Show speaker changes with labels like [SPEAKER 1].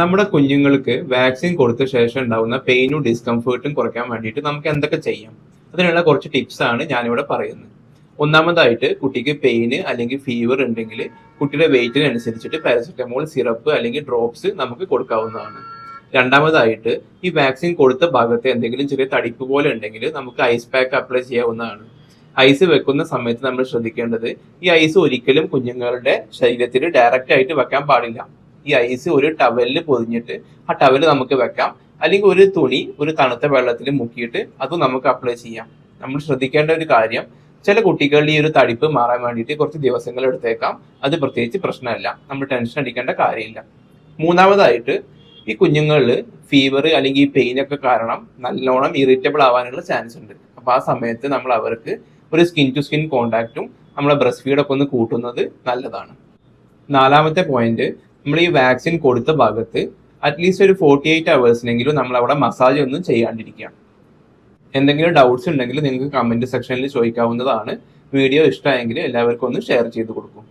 [SPEAKER 1] നമ്മുടെ കുഞ്ഞുങ്ങൾക്ക് വാക്സിൻ കൊടുത്ത ശേഷം ഉണ്ടാകുന്ന പെയിനും ഡിസ്കംഫേർട്ടും കുറയ്ക്കാൻ വേണ്ടിയിട്ട് നമുക്ക് എന്തൊക്കെ ചെയ്യാം? അതിനുള്ള കുറച്ച് ടിപ്സ് ആണ് ഞാനിവിടെ പറയുന്നത്. ഒന്നാമതായിട്ട് കുട്ടിക്ക് പെയിന് അല്ലെങ്കിൽ ഫീവർ ഉണ്ടെങ്കിൽ കുട്ടിയുടെ വെയിറ്റിനനുസരിച്ചിട്ട് പാരസെറ്റമോൾ സിറപ്പ് അല്ലെങ്കിൽ ഡ്രോപ്സ് നമുക്ക് കൊടുക്കാവുന്നതാണ്. രണ്ടാമതായിട്ട് ഈ വാക്സിൻ കൊടുത്ത ഭാഗത്ത് എന്തെങ്കിലും ചെറിയ തടിപ്പ് പോലെ ഉണ്ടെങ്കിൽ നമുക്ക് ഐസ് പാക്ക് അപ്ലൈ ചെയ്യാവുന്നതാണ്. ഐസ് വെക്കുന്ന സമയത്ത് നമ്മൾ ശ്രദ്ധിക്കേണ്ടത് ഈ ഐസ് ഒരിക്കലും കുഞ്ഞുങ്ങളുടെ ശരീരത്തിൽ ഡയറക്റ്റ് ആയിട്ട് വെക്കാൻ പാടില്ല. ഈ ഐസ് ഒരു ടവലിൽ പൊതിഞ്ഞിട്ട് ആ ടവൽ നമുക്ക് വെക്കാം. അല്ലെങ്കിൽ ഒരു തുണി ഒരു തണുത്ത വെള്ളത്തിൽ മുക്കിയിട്ട് അതും നമുക്ക് അപ്ലൈ ചെയ്യാം. നമ്മൾ ശ്രദ്ധിക്കേണ്ട ഒരു കാര്യം ചില കുട്ടികളുടെ ഈ ഒരു തടിപ്പ് മാറാൻ വേണ്ടിയിട്ട് കുറച്ച് ദിവസങ്ങൾ എടുത്തേക്കാം. അത് പ്രത്യേകിച്ച് പ്രശ്നമല്ല. നമ്മൾ ടെൻഷൻ അടിക്കേണ്ട കാര്യമില്ല. മൂന്നാമതായിട്ട് ഈ കുഞ്ഞുങ്ങളിൽ ഫീവർ അല്ലെങ്കിൽ പെയിൻ ഒക്കെ കാരണം നല്ലോണം ഇറിറ്റബിൾ ആവാനുള്ള ചാൻസ് ഉണ്ട്. അപ്പൊ ആ സമയത്ത് നമ്മൾ അവർക്ക് ഒരു സ്കിൻ ടു സ്കിൻ കോണ്ടാക്റ്റും നമ്മളെ ബ്രസ്റ്റ് ഫീഡൊക്കെ ഒന്ന് കൂട്ടുന്നത് നല്ലതാണ്. നാലാമത്തെ പോയിന്റ് നമ്മൾ ഈ വാക്സിൻ കൊടുത്ത ഭാഗത്ത് അറ്റ്ലീസ്റ്റ് ഒരു ഫോർട്ടി എയ്റ്റ് അവേഴ്സിനെങ്കിലും നമ്മൾ അവിടെ മസാജ് ഒന്നും ചെയ്യാണ്ടിരിക്കുകയാണ്. എന്തെങ്കിലും ഡൗട്ട്സ് ഉണ്ടെങ്കിൽ നിങ്ങൾക്ക് കമന്റ് സെക്ഷനിൽ ചോദിക്കാവുന്നതാണ്. വീഡിയോ ഇഷ്ടമായെങ്കിൽ എല്ലാവർക്കും ഒന്ന് ഷെയർ ചെയ്ത് കൊടുക്കും.